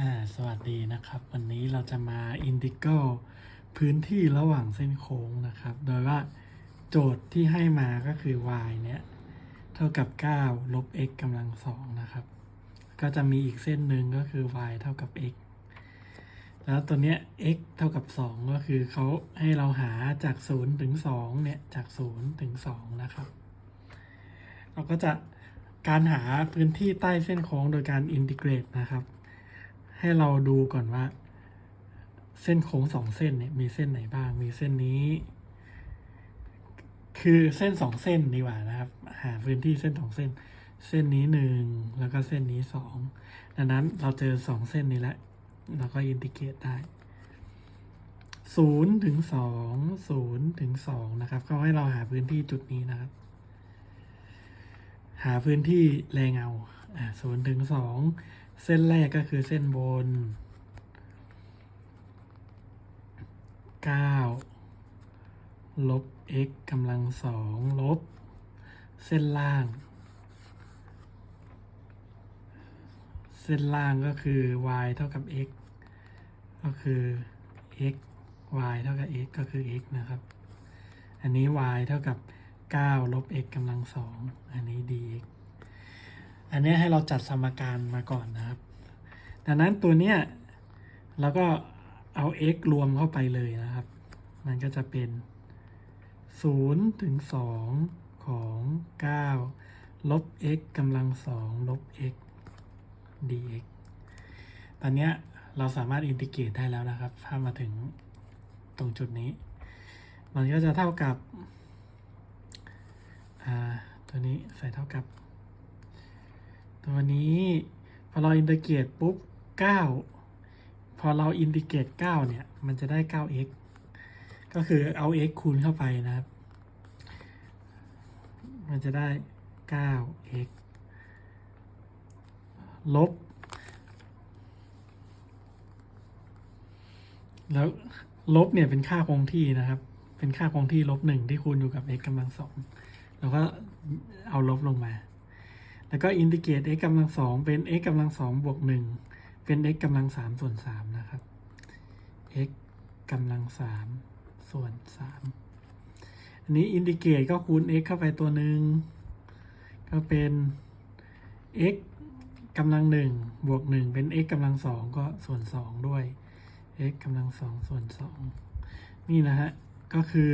อ่าสวัสดีนะครับ วันนี้เราจะมาอินดิเกิลพื้นที่ระหว่างเส้นโค้งนะครับ โดยว่าโจทย์ที่ให้มาก็คือ y เนี่ย เท่ากับ 9 ลบ x กำลังสองนะครับ ก็จะมีอีกเส้นหนึ่งก็คือ y เท่ากับ x แล้วตัวเนี้ย x เท่ากับ 2 ก็คือเขาให้เราหาจาก 0 ถึง 2 เนี่ย จาก 0 ถึง 2 นะครับ เราก็จะการหาพื้นที่ใต้เส้นโค้งโดยการอินทิเกรตนะครับ ให้เราดูก่อนว่า เส้นโค้งสองเส้นเนี่ยมีเส้นไหนบ้าง มีเส้นนี้ คือเส้นสองเส้นดีกว่านะครับ หาพื้นที่เส้นสองเส้น เส้นนี้หนึ่งแล้วก็เส้นนี้สองดังนั้นเราเจอสองเส้นนี้แล้วเราก็อินทิเกรตได้ศูนย์ถึงสองศูนย์ถึงสองนะครับเขาให้เราหาพื้นที่จุดนี้นะครับ หาพื้นที่แรงเงาอ่าศูนย์ถึงสอง เส้นแรกก็คือเส้นบนเก้าลบ x กำลังสองลบ เส้นล่าง เส้นล่างก็คือ y เท่ากับ x ก็คือ x y เท่ากับ x ก็คือ x นะครับ อันนี้ y เท่ากับ 9 ลบ x กำลังสอง อันนี้ dx อันนี้ให้เราจัดสมการมาก่อนนะครับ ดังนั้นตัวเนี้ยเราก็เอา x รวมเข้าไปเลยนะครับ มันก็จะเป็น 0 ถึง 2 ของ 9 ลบ x กำลังสองลบ x dx ตอนนี้เราสามารถอินทิเกรตได้แล้วนะครับ ถ้ามาถึงตรงจุดนี้ มันก็จะเท่ากับอ่าตัวนี้ใส่เท่ากับ ตัวนี้พอเราอินทิเกรตปุ๊บ 9 พอเราอินทิเกรต9เนี่ย มันจะได้ 9x ก็คือเอา x คูณเข้าไปนะครับ มันจะได้ 9x ลบ แล้วลบเนี่ยเป็นค่าคงที่นะครับ เป็นค่าคงที่ลบหนึ่งที่คูณอยู่กับ x กำลังสอง แล้วก็เอาลบลงมา แล้วก็อินทิเกรต x กำลังสองเป็น x กำลังสองบวกหนึ่งเป็น x กำลังสามส่วนสามนะครับ x กำลังสามส่วนสามอันนี้อินทิเกรตก็คูณ x เข้าไปตัวหนึ่งก็เป็น x กำลังหนึ่งบวกหนึ่งเป็น x กำลังสองก็ส่วนสองด้วย x กำลังสองส่วนสองนี่นะฮะ ก็คือ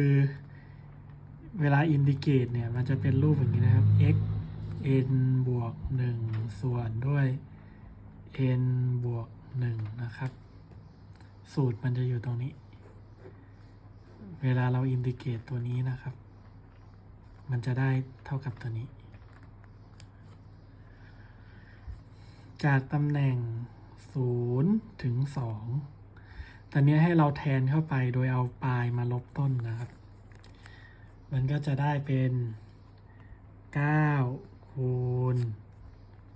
เวลาอินดิเกตเนี่ย มันจะเป็นรูปอย่างนี้นะครับ x n บวกหนึ่งส่วนด้วย n บวกหนึ่งนะครับ สูตรมันจะอยู่ตรงนี้ เวลาเราอินดิเกตตัวนี้นะครับ มันจะได้เท่ากับตัวนี้ จากตำแหน่ง 0 ถึง 2 ตอนนี้ให้เราแทนเข้าไปโดยเอาปลายมาลบต้นนะครับ มันก็จะได้เป็น 9 คูณ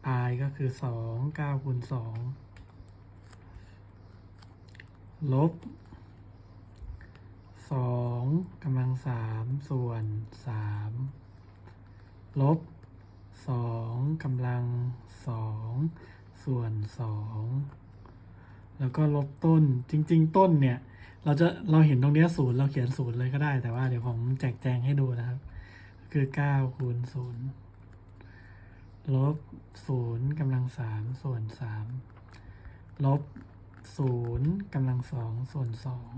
ปลายก็คือ2 9คูณ2ลบ2กำลัง3ส่วน3ลบ2กำลัง2ส่วน2แล้วก็ลบต้นจริง ๆ ต้นเนี่ย เราจะเราเห็นตรงเนี้ยศูนย์เราเขียนศูนย์เลยก็ได้แต่ว่าเดี๋ยวผมแจกแจงให้ดูนะครับ คือเก้าคูณศูนย์ ลบศูนย์กำลังสามส่วนสามลบศูนย์กำลังสองส่วนสอง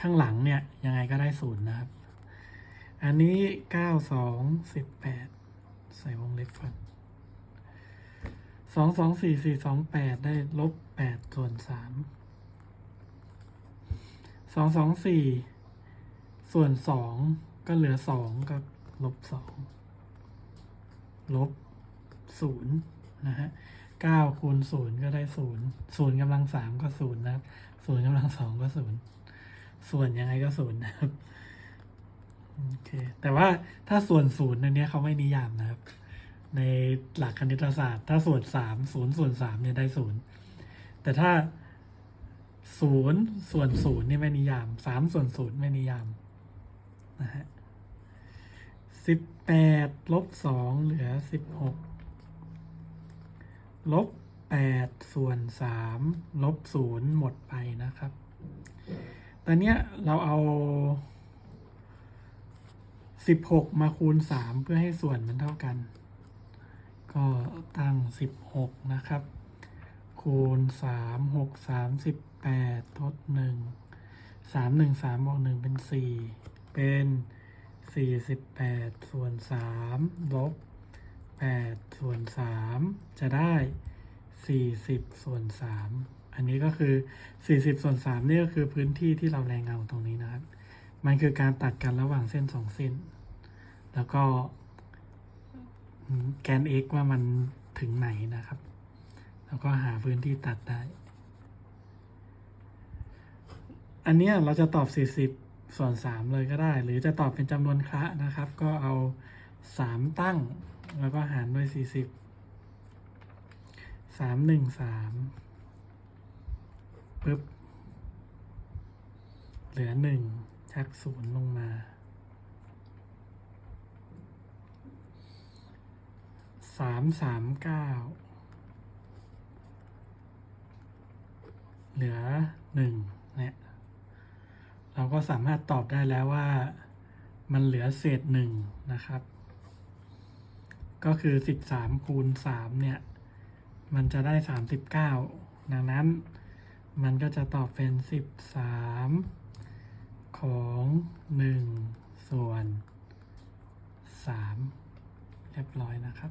ข้างหลังเนี่ย ยังไงก็ได้ศูนย์นะครับ อันนี้เก้าสองสิบแปดใส่วงเล็บก่อนสองสองสี่สี่สองแปดได้ลบแปดส่วนสามสองสองสี่ส่วนสองก็เหลือสองก็ลบสอง ลบศูนย์นะฮะเก้าคูณศูนย์ก็ได้ศูนย์ศูนย์กำลังสามก็ศูนย์นะครับศูนย์กำลังสองก็ศูนย์ส่วนยังไงก็ศูนย์นะครับโอเคแต่ว่าถ้าส่วนศูนย์ในนี้เขาไม่นิยามนะครับ ในหลักคณิตศาสตร์ ถ้าส่วนสามศูนย์ส่วนสามเนี่ยได้ศูนย์แต่ถ้าศูนย์ส่วนศูนย์นี่ไม่นิยามสามส่วนศูนย์ไม่นิยามนะฮะ สิบแปดลบสองเหลือสิบหกลบแปดส่วนสามลบศูนย์หมดไปนะครับ ตอนเนี้ยเราเอาสิบหกมาคูณสามเพื่อให้ส่วนมันเท่ากัน ก็ตั้งสิบหกนะครับ คูณสามหกสามสิบแปดทดหนึ่งสามหนึ่งสามบวกหนึ่งเป็นสี่เป็น สี่สิบแปดส่วนสามลบแปดส่วนสามจะได้สี่สิบส่วนสามอันนี้ก็คือสี่สิบส่วนสามนี่ก็คือพื้นที่ที่เราแรงเงาตรงนี้นะครับ มันคือการตัดกันระหว่างเส้นสองเส้น แล้วก็แกน x ว่ามันถึงไหนนะครับ แล้วก็หาพื้นที่ตัดได้ อันเนี้ยเราจะตอบ 40 ส่วน 3 เลยก็ได้ หรือจะตอบเป็นจำนวนคละนะครับ ก็เอา 3 ตั้ง แล้วก็หารด้วย 40 3 1 3ปึ๊บ เหลือ 1 ชัก 0 ลงมาสามสามเก้าเหลือหนึ่งเนี่ย เราก็สามารถตอบได้แล้วว่ามันเหลือเศษหนึ่งนะครับ ก็คือสิบสามคูณสามเนี่ย มันจะได้สามสิบเก้าดังนั้นมันก็จะตอบเป็นสิบสามของหนึ่งส่วนสามเรียบร้อยนะครับ